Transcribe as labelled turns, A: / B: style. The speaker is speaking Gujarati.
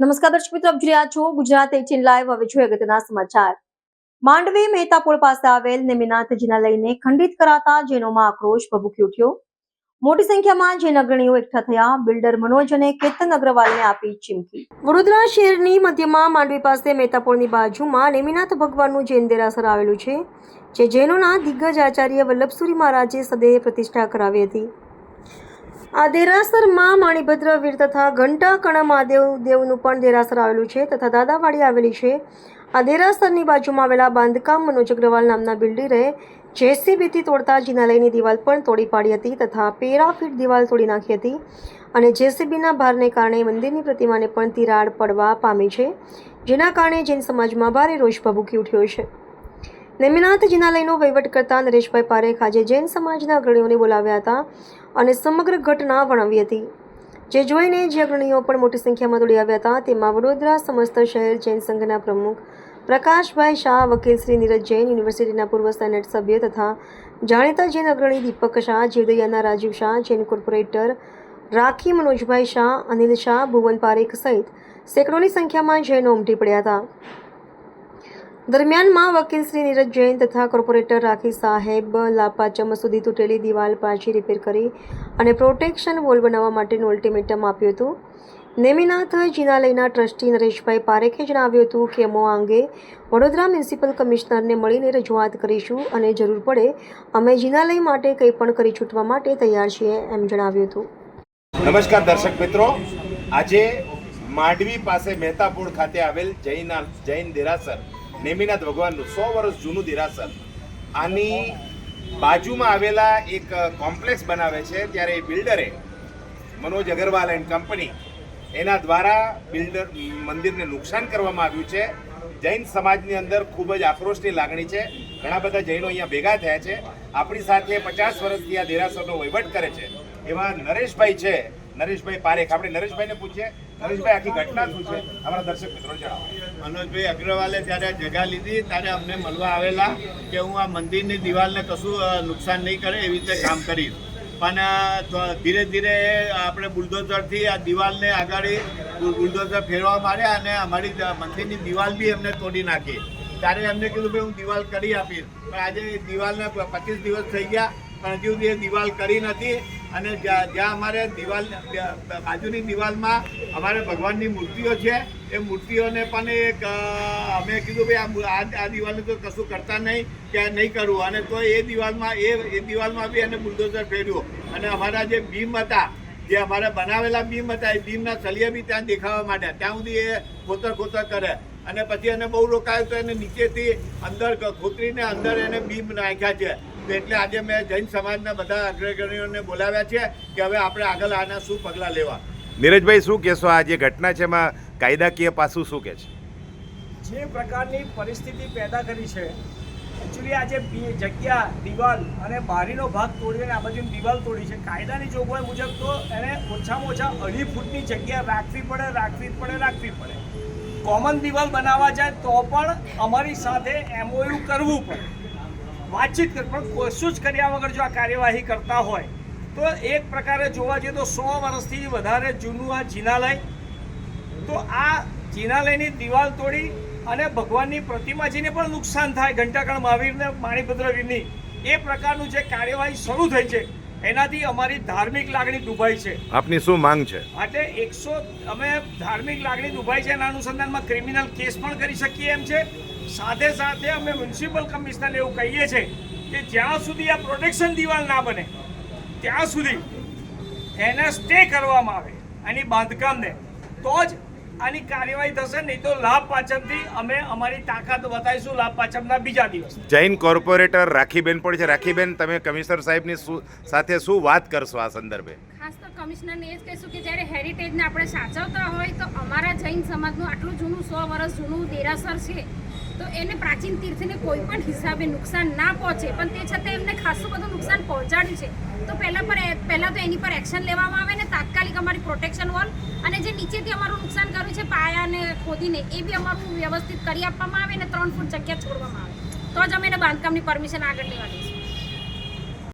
A: નમસ્કાર દર્શક મિત્રો, આપ જોઈ રહ્યા છો ગુજરાત એટીન લાઈવ. હવે જોઈએ અગત્યના સમાચાર. માંડવી મહેતાપુર પાસે આવેલ નેમિનાથજીના લઈને ખંડિત કરાતા જૈનોમાં આક્રોશ ભભૂકી ઉઠ્યો. મોટી સંખ્યામાં જૈન અગ્રણીઓ એકઠા થયા. બિલ્ડર મનોજ અને કેતન અગ્રવાલને આપી ચીમકી. વડોદરા શહેરની મધ્યમાં માંડવી પાસે મહેતાપુરની બાજુમાં નેમિનાથ ભગવાનનું જૈન દેરાસર આવેલું છે, જે જૈનોના દિગ્ગજ આચાર્ય વલ્લભસુરી મહારાજે સદે પ્રતિષ્ઠા કરાવી હતી. આ દેરાસરમાં માણીભદ્ર વીર તથા ઘંટા કણા મહાદેવ દેવનું પણ દેરાસર આવેલું છે તથા દાદાવાડી આવેલી છે. આ દેરાસરની બાજુમાં આવેલા બાંધકામ મનોજ અગ્રવાલ નામના બિલ્ડરે જેસીબીથી તોડતા જિનાલયની દિવાલ પણ તોડી પાડી હતી તથા પેરા ફીટ દિવાલ તોડી નાખી હતી અને જેસીબીના ભારને કારણે મંદિરની પ્રતિમાને પણ તિરાડ પડવા પામી છે, જેના કારણે જૈન સમાજમાં ભારે રોષ ભભૂકી ઉઠ્યો છે. નેમિનાથ જિનાલયનો વહીવટ કરતા નરેશભાઈ પારેખ આજે જૈન સમાજના અગ્રણીઓને બોલાવ્યા હતા. અને સમગ્ર ઘટના વર્ણવી હતી. જે જોઈને જે અગ્રણીઓ પણ મોટી સંખ્યામાં દોડી આવ્યા હતા, તેમાં વડોદરા સમસ્ત શહેર જૈન સંઘના પ્રમુખ પ્રકાશભાઈ શાહ, વકીલ શ્રી નીરજ જૈન, યુનિવર્સિટીના પૂર્વ સેનેટ સભ્ય તથા જાણીતા જૈન અગ્રણી દીપક શાહ, જીવદયાના રાજીવ શાહ, જૈન કોર્પોરેટર રાખી મનોજભાઈ શાહ, અનિલ શાહ, ભુવન પારેખ સહિત સેંકડોની સંખ્યામાં જૈનો ઉમટી પડ્યા હતા. દરમિયાનમાં વકીલ શ્રી નીરજ જૈન તથા કોર્પોરેટર રાખી સાહેબ લાપાચમ સુધી તૂટેલી દિવાલ પાછી રિપેર કરી અને પ્રોટેક્શન વોલ બનાવવા માટેનું અલ્ટિમેટમ આપ્યું હતું. નેમિનાથ જિનાલયના ટ્રસ્ટી નરેશભાઈ પારેખે જણાવ્યું હતું કે અમો અંગે વડોદરા મ્યુનિસિપલ કમિશનરને મળીને રજૂઆત કરીશું અને જરૂર પડે અમે જિનાલય માટે કંઈ પણ કરી છૂટવા માટે તૈયાર છીએ, એમ જણાવ્યું હતું.
B: નમસ્કાર દર્શક મિત્રો. આજે માંડવી પાસે મહેતાપુર ખાતે આવેલ જૈન જૈન દેરાસર નેમિનાથ ભગવાનનું સો વર્ષ જૂનું દેરાસર. આની બાજુમાં આવેલા એક કોમ્પ્લેક્સ બનાવે છે, ત્યારે એ બિલ્ડરે મનોજ અગરવાલ એન્ડ કંપની એના દ્વારા બિલ્ડર, મંદિરને નુકસાન કરવામાં આવ્યું છે. જૈન સમાજની અંદર ખૂબ જ આક્રોશની લાગણી છે. ઘણા બધા જૈનો અહીંયા ભેગા થયા છે. આપણી સાથે પચાસ વર્ષથી આ દેરાસરનો વહીવટ કરે છે. એવા નરેશભાઈ છે. નરેશભાઈ પારેખ. આપણે નરેશભાઈને પૂછીએ.
C: મનોજભાઈ અગ્રવાલે ત્યારે જગા લીધી, ત્યારે અમને મળવા આવેલા કે હું આ મંદિરની દિવાલને કશું નુકસાન નહીં કરે એવી રીતે કામ કરીશ પણ ધીરે ધીરે આપણે બુલડોઝરથી આ દિવાલને આગળ બુલડોઝર ફેરવા માંડ્યા અને અમારી મંદિરની દિવાલ બી એમને તોડી નાખી. ત્યારે એમને કીધું, ભાઈ, હું દિવાલ કરી આપીશ. પણ આજે દિવાલને પચીસ દિવસ થઈ ગયા. પણ હજુ સુધી દિવાલ કરી નથી અને જ્યાં અમારે દિવાલ, બાજુની દિવાલમાં અમારે ભગવાનની મૂર્તિઓ છે. એ મૂર્તિઓને પણ એક અમે કીધું ભાઈ, આ આ દિવાલને તો કશું કરતા નહીં, કે નહીં કરવું. અને તો એ દિવાલમાં એ એ દિવાલમાં બી એને બુલડોઝર ફેર્યું. અને અમારા જે બીમ હતા, જે અમારા બનાવેલા બીમ હતા, એ બીમના સળિયા બી ત્યાં દેખાવા માંડ્યા. ત્યાં સુધી એ ખોતર ખોતર કરે. અને પછી એને બહુ રોકાયું તો એને નીચેથી અંદર ખોતરીને અંદર એને બીમ નાખ્યા છે. એટલે આજે મેં જૈન સમાજના બધા અગ્રગણીઓને બોલાવ્યા છે કે હવે આપણે આગળ આના શું પગલાં લેવા.
B: નીરજભાઈ શું કહેશો? આ જે ઘટના છે એમાં કાયદાકીય પાસું શું કહે છે?
D: જે પ્રકારની પરિસ્થિતિ પેદા કરી છે એકચ્યુઅલી આજે બી- જગ્યા દિવાલ અને બારીનો ભાગ તોડીને આ બાજુની દિવાલ તોડી છે. કાયદાની જોગવાઈ મુજબ તો એને ઓછામાં ઓછા અઢી ફૂટની જગ્યા રાખવી પડે રાખવી જ પડે રાખવી પડે. કોમન દિવાલ બનાવવા જાય તો પણ અમારી સાથે એમઓયુ કરવું પડે. વાતચીત કર પણ કશું જ કર્યા વગર જો આ કાર્યવાહી કરતા હોય, તો એક પ્રકારે જોવા જઈએ તો સો વર્ષથી વધારે જૂનું આ જિનાલય. તો આ જિનાલયની દિવાલ તોડી અને ભગવાનની પ્રતિમાજીને પણ નુકસાન થાય ઘંટાકણ મહાવીરને માણીભદ્રવીરની એ પ્રકારનું જે કાર્યવાહી શરૂ થઈ છે એનાથી અમારી ધાર્મિક લાગણી દુભાઈ છે.
B: આપની શું માંગ છે?
D: એટલે એકસો અમે ધાર્મિક લાગણી દુભાઈ છે એના અનુસંધાનમાં ક્રિમિનલ કેસ પણ કરી શકીએ એમ છે. સાથે સાથે અમે મ્યુનિસિપલ કમિશનર એવું કહીએ છીએ કે જ્યાં સુધી આ પ્રોટેક્શન દિવાલ ના બને ત્યાં સુધી એને સ્ટે કરવામાં આવે એની બાંધકામને. તો જ આની કાર્યવાહી થશે નહીં તો લાભ પાચમથી અમે અમારી તાકાત બતાવીશું લાભ પાછળના બીજા દિવસ.
B: જૈન કોર્પોરેટર રાખીબેન પણ છે. રાખીબેન તમે કમિશનર સાહેબની શું સાથે શું વાત કરશો આ સંદર્ભે?
E: ખાસ તો કમિશનરને એ જ કહીશું કે જ્યારે હેરિટેજને આપણે સાચવતા હોય તો અમારા જૈન સમાજનું આટલું જૂનું સો વર્ષ જૂનું દેરાસર છે તો એને પ્રાચીન તીર્થને કોઈ પણ હિસાબે નુકસાન ના પહોંચે, પણ તે છતાં એમને ખાસું બધું નુકસાન પહોંચાડ્યું છે. તો પહેલાં પર પહેલાં તો એની પર એક્શન લેવામાં આવે ને તાત્કાલિક અમારી પ્રોટેક્શન વોલ અને જે નીચેથી અમારું નુકસાન કર્યું છે પાયાને ખોદીને, એ બી અમારું વ્યવસ્થિત કરી આપવામાં આવે ને ત્રણ ફૂટ જગ્યા છોડવામાં આવે. તો જ અમે એને બાંધકામની પરમિશન આગળ લેવા દઈશું.